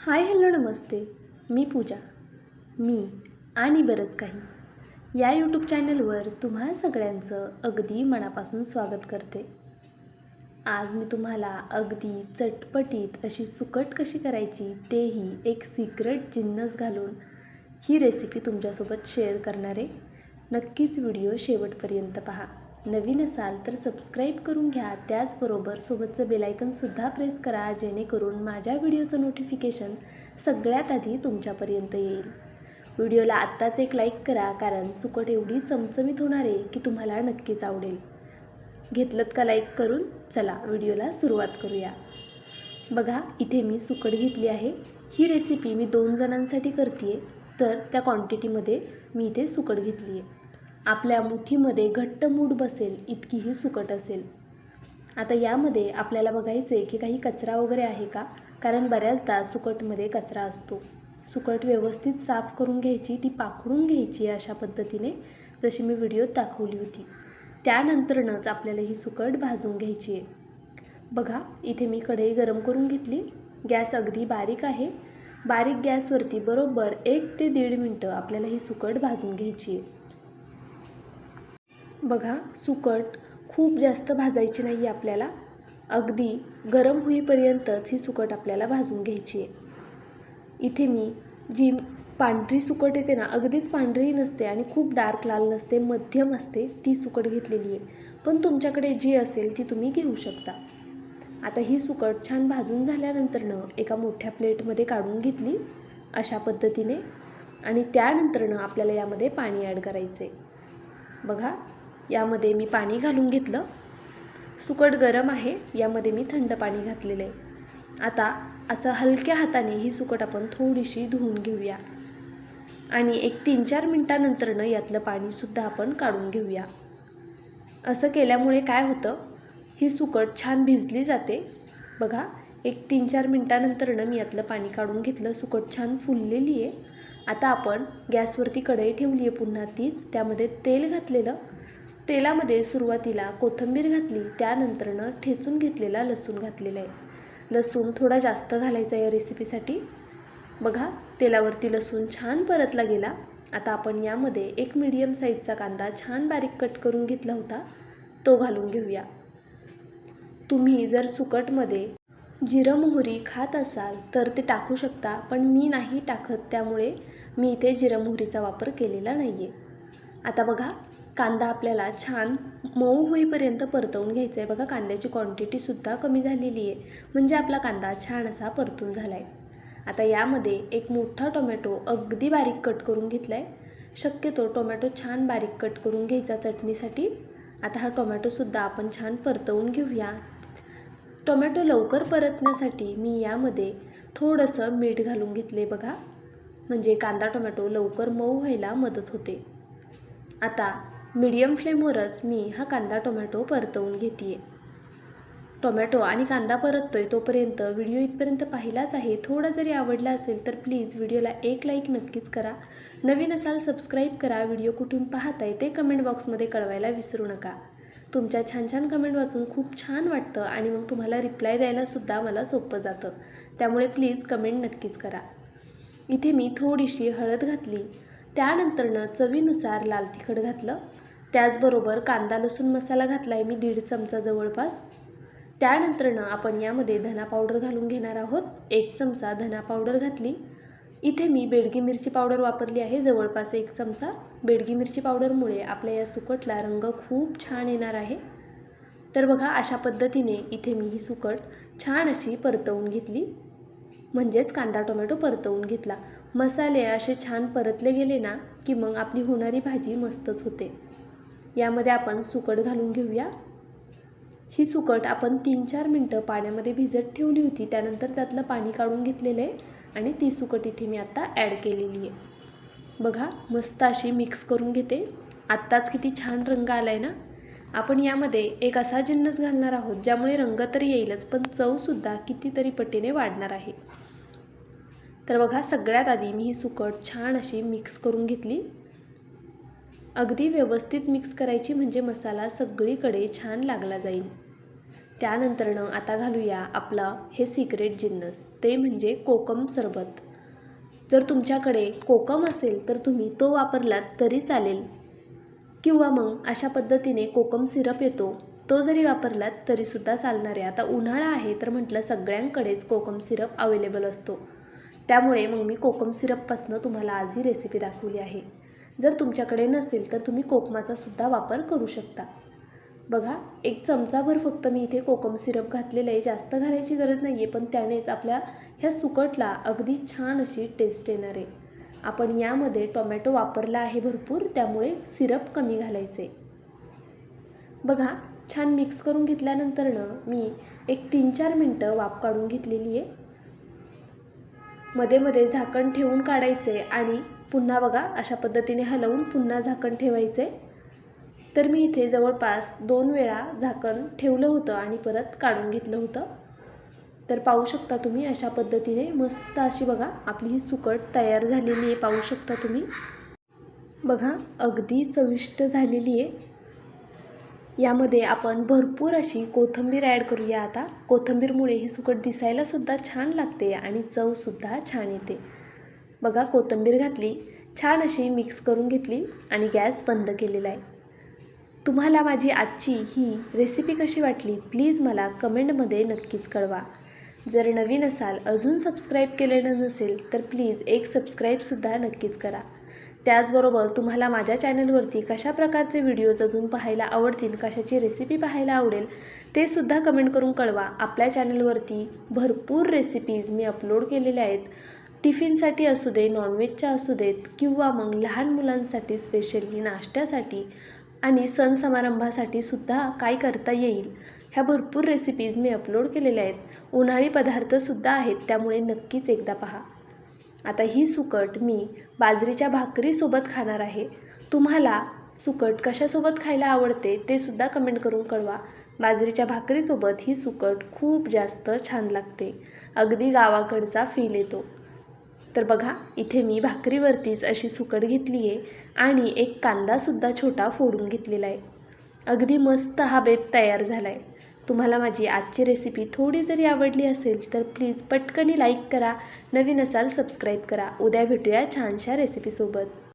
Hi hello नमस्ते. मी पूजा. मी आणि बरंच काही. या यूट्यूब चॅनलवर तुम्हा सगळ्यांचं अगदी मनापासून स्वागत करते. आज मी तुम्हाला अगदी चटपटीत अशी सुकट कशी करायची तेही एक सिक्रेट जिन्नस घालून ही रेसिपी तुमच्यासोबत शेअर करणारे. नक्कीच व्हिडिओ शेवटपर्यंत पहा. नवीन असाल तर सबस्क्राईब करून घ्या. त्याचबरोबर सोबतचं बेलायकनसुद्धा प्रेस करा जेणेकरून माझ्या व्हिडिओचं नोटिफिकेशन सगळ्यात आधी तुमच्यापर्यंत येईल. व्हिडिओला आत्ताच एक लाईक करा कारण सुकट एवढी चमचमीत होणार आहे की तुम्हाला नक्कीच आवडेल. घेतलत का लाईक करून? चला व्हिडिओला सुरुवात करूया. बघा इथे मी सुकट घेतली आहे. ही रेसिपी मी दोन जणांसाठी करते आहे तर त्या क्वांटिटीमध्ये मी इथे सुकट घेतली आहे आपल्या मुठीमध्ये घट्ट मूठ बसेल इतकीही सुकट असेल. आता यामध्ये आपल्याला बघायचं आहे की काही कचरा वगैरे आहे का? कारण बऱ्याचदा सुकटमध्ये कचरा असतो. सुकट व्यवस्थित साफ करून घ्यायची ती पाखडून घ्यायची अशा पद्धतीने जशी मी व्हिडिओत दाखवली होती. त्यानंतरनंच आपल्याला ही सुकट भाजून घ्यायची आहे. बघा इथे मी कढई गरम करून घेतली. गॅस अगदी बारीक आहे. बारीक गॅसवरती बरोबर एक ते दीड मिनटं आपल्याला ही सुकट भाजून घ्यायची आहे. बघा सुकट खूप जास्त भाजायची नाही आहे आपल्याला. अगदी गरम होईपर्यंतच ही सुकट आपल्याला भाजून घ्यायची आहे. इथे मी जी पांढरी सुकट येते ना अगदीच पांढरीही नसते आणि खूप डार्क लाल नसते मध्यम असते ती सुकट घेतलेली आहे. पण तुमच्याकडे जी असेल ती तुम्ही घेऊ शकता. आता ही सुकट छान भाजून झाल्यानंतरनं एका मोठ्या प्लेटमध्ये काढून घेतली अशा पद्धतीने आणि त्यानंतरनं आपल्याला यामध्ये पाणी ॲड करायचं आहे बघा यामध्ये मी पाणी घालून घेतलं. सुकट गरम आहे यामध्ये मी थंड पाणी घातलेलं आहे. आता असं हलक्या हाताने ही सुकट आपण थोडीशी धुवून घेऊया. आणि एक तीन चार मिनटानंतरनं यातलं पाणीसुद्धा आपण काढून घेऊया. असं केल्यामुळे काय होतं? ही सुकट छान भिजली जाते. बघा एक तीन चार मिनटानंतरनं मी यातलं पाणी काढून घेतलं. सुकट छान फुललेली आहे. आता आपण गॅसवरती कढई ठेवली आहे पुन्हा तीच. त्यामध्ये तेल घातलेलं. तेलामध्ये सुरुवातीला कोथिंबीर घातली त्यानंतरनं ठेचून घेतलेला लसूण घातलेला आहे. लसूण थोडा जास्त घालायचा या रेसिपीसाठी. बघा तेलावरती लसूण छान परतला गेला. आता आपण यामध्ये एक मीडियम साईजचा कांदा छान बारीक कट करून घेतला होता. तो घालून घेऊया. तुम्ही जर सुकटमध्ये जिरं मोहरी खात असाल तर ते टाकू शकता पण मी नाही टाकत त्यामुळे मी इथे जिरं मोहरीचा वापर केलेला नाही आहे आता बघा कांदा आपल्याला छान मऊ होईपर्यंत परतवून घ्यायचा आहे बघा कांद्याची क्वांटिटीसुद्धा कमी झालेली आहे. म्हणजे आपला कांदा छान असा परतून झाला आहे आता यामध्ये एक मोठा टोमॅटो अगदी बारीक कट करून घेतला आहे शक्यतो टोमॅटो छान बारीक कट करून घ्यायचा चटणीसाठी. आता हा टोमॅटोसुद्धा आपण छान परतवून घेऊया. टोमॅटो लवकर परतण्यासाठी मी यामध्ये थोडंसं मीठ घालून घेतले बघा. म्हणजे कांदा टोमॅटो लवकर मऊ व्हायला मदत होते. आता मीडियम फ्लेमवरच मी हा कांदा टोमॅटो परतवून घेते आहे टोमॅटो आणि कांदा परततोय तोपर्यंत व्हिडिओ इथपर्यंत पाहिलाच आहे थोडा जरी आवडला असेल तर प्लीज व्हिडिओला एक लाईक नक्कीच करा. नवीन असाल सबस्क्राईब करा व्हिडिओ कुठून पाहताय ते कमेंट बॉक्समध्ये कळवायला विसरू नका. तुमच्या छान छान कमेंट वाचून खूप छान वाटतं आणि मग तुम्हाला रिप्लाय द्यायलासुद्धा मला सोपं जातं. त्यामुळे प्लीज कमेंट नक्कीच करा. इथे मी थोडीशी हळद घातली. त्यानंतरनं चवीनुसार लाल तिखट घातलं. त्याचबरोबर कांदा लसूण मसाला घातला आहे मी दीड चमचा जवळपास. त्यानंतरनं आपण यामध्ये धना पावडर घालून घेणार आहोत. एक चमचा धना पावडर घातली. इथे मी बेडगी मिरची पावडर वापरली आहे जवळपास एक चमचा. बेडगी मिरची पावडरमुळे आपल्या या सुकटला रंग खूप छान येणार आहे. तर बघा अशा पद्धतीने इथे मी ही सुकट छान अशी परतवून घेतली. म्हणजेच कांदा टोमॅटो परतवून घेतला. मसाले असे छान परतले गेले ना की मग आपली होणारी भाजी मस्तच होते. यामध्ये आपण सुकट घालून घेऊया. ही सुकट आपण तीन चार मिनटं पाण्यामध्ये भिजत ठेवली होती त्यानंतर त्यातलं पाणी काढून घेतलेलं आहे आणि ती सुकट इथे मी आत्ता ॲड केलेली आहे. बघा मस्त अशी मिक्स करून घेते. आत्ताच किती छान रंग आला आहे ना? आपण यामध्ये एक असा जिन्नस घालणार आहोत ज्यामुळे रंग तरी येईलच पण चवसुद्धा कितीतरी पटीने वाढणार आहे. तर बघा सगळ्यात आधी मी ही सुकट छान अशी मिक्स करून घेतली. अगदी व्यवस्थित मिक्स करायची म्हणजे मसाला सगळीकडे छान लागला जाईल. त्यानंतरनं आता घालूया आपला हे सिक्रेट जिन्नस. ते म्हणजे कोकम सरबत. जर तुमच्याकडे कोकम असेल तर तुम्ही तो वापरलात तरी चालेल. किंवा मग अशा पद्धतीने कोकम सिरप येतो तो जरी वापरलात तरीसुद्धा चालणार. आहे आता उन्हाळा आहे तर म्हटलं सगळ्यांकडेच कोकम सिरप अवेलेबल असतो. त्यामुळे मग मी कोकम सिरपपासनं तुम्हाला आज ही रेसिपी दाखवली आहे. जर तुमच्याकडे नसेल तर तुम्ही कोकमाचा सुद्धा वापर करू शकता. बघा एक चमचाभर फक्त मी इथे कोकम सिरप घातलेलं आहे. जास्त घालायची गरज नाही आहे पण त्यानेच आपल्या ह्या सुकटला अगदी छान अशी टेस्ट येणार आहे. आपण यामध्ये टोमॅटो वापरला आहे भरपूर त्यामुळे सिरप कमी घालायचे. बघा छान मिक्स करून घेतल्यानंतरनं मी एक तीन चार मिनटं वाफ काढून घेतलेली आहे. मध्ये मध्ये झाकण ठेवून काढायचे आणि पुन्हा बघा अशा पद्धतीने हलवून पुन्हा झाकण ठेवायचे. तर मी इथे जवळपास दोन वेळा झाकण ठेवलं होतं आणि परत काढून घेतलं होतं. तर पाहू शकता तुम्ही अशा पद्धतीने मस्त अशी बघा आपली ही सुकट तयार झालेली आहे पाहू शकता तुम्ही. बघा अगदी चविष्ट झालेली आहे. यामध्ये आपण भरपूर अशी कोथिंबीर ॲड करूया आता. कोथिंबीरमुळे ही सुकट दिसायलासुद्धा छान लागते आणि चवसुद्धा छान येते. बघा कोथिंबीर घातली छान अशी मिक्स करून घेतली आणि गॅस बंद केलेला आहे. तुम्हाला माझी आजची ही रेसिपी कशी वाटली प्लीज मला कमेंटमध्ये नक्कीच कळवा. जर नवीन असाल अजून सबस्क्राईब केलेलं नसेल तर प्लीज एक सबस्क्राईबसुद्धा नक्कीच करा. त्याचबरोबर तुम्हाला माझ्या चॅनलवरती कशा प्रकारचे व्हिडिओज अजून पाहायला आवडतील कशाची रेसिपी पाहायला आवडेल ते सुद्धा कमेंट करून कळवा. आपल्या चॅनलवरती भरपूर रेसिपीज मी अपलोड केलेल्या आहेत. टिफिनसाठी असू दे नॉनव्हेजच्या असू देत किंवा मग लहान मुलांसाठी स्पेशली नाश्त्यासाठी आणि सण समारंभासाठी सुद्धा काय करता येईल ह्या भरपूर रेसिपीज मी अपलोड केलेल्या आहेत. उन्हाळी पदार्थसुद्धा आहेत त्यामुळे नक्कीच एकदा पहा. आता ही सुकट मी बाजरीच्या भाकरीसोबत खाणार आहे. तुम्हाला सुकट कशासोबत खायला आवडते ते सुद्धा कमेंट करून कळवा. बाजरीच्या भाकरीसोबत ही सुकट खूप जास्त छान लागते. अगदी गावाकडचा फील येतो. तर बघा इथे मी भाकरीवरतीच अशी सुकट घेतली आहे आणि एक कांदासुद्धा छोटा फोडून घेतलेला आहे. अगदी मस्त हा बेत तयार झाला आहे तुम्हाला माझी आजची रेसिपी थोडी जरी आवडली असेल तर प्लीज पटकनी लाईक करा. नवीन असाल सबस्क्राईब करा. उद्या भेटूया छानशा रेसिपीसोबत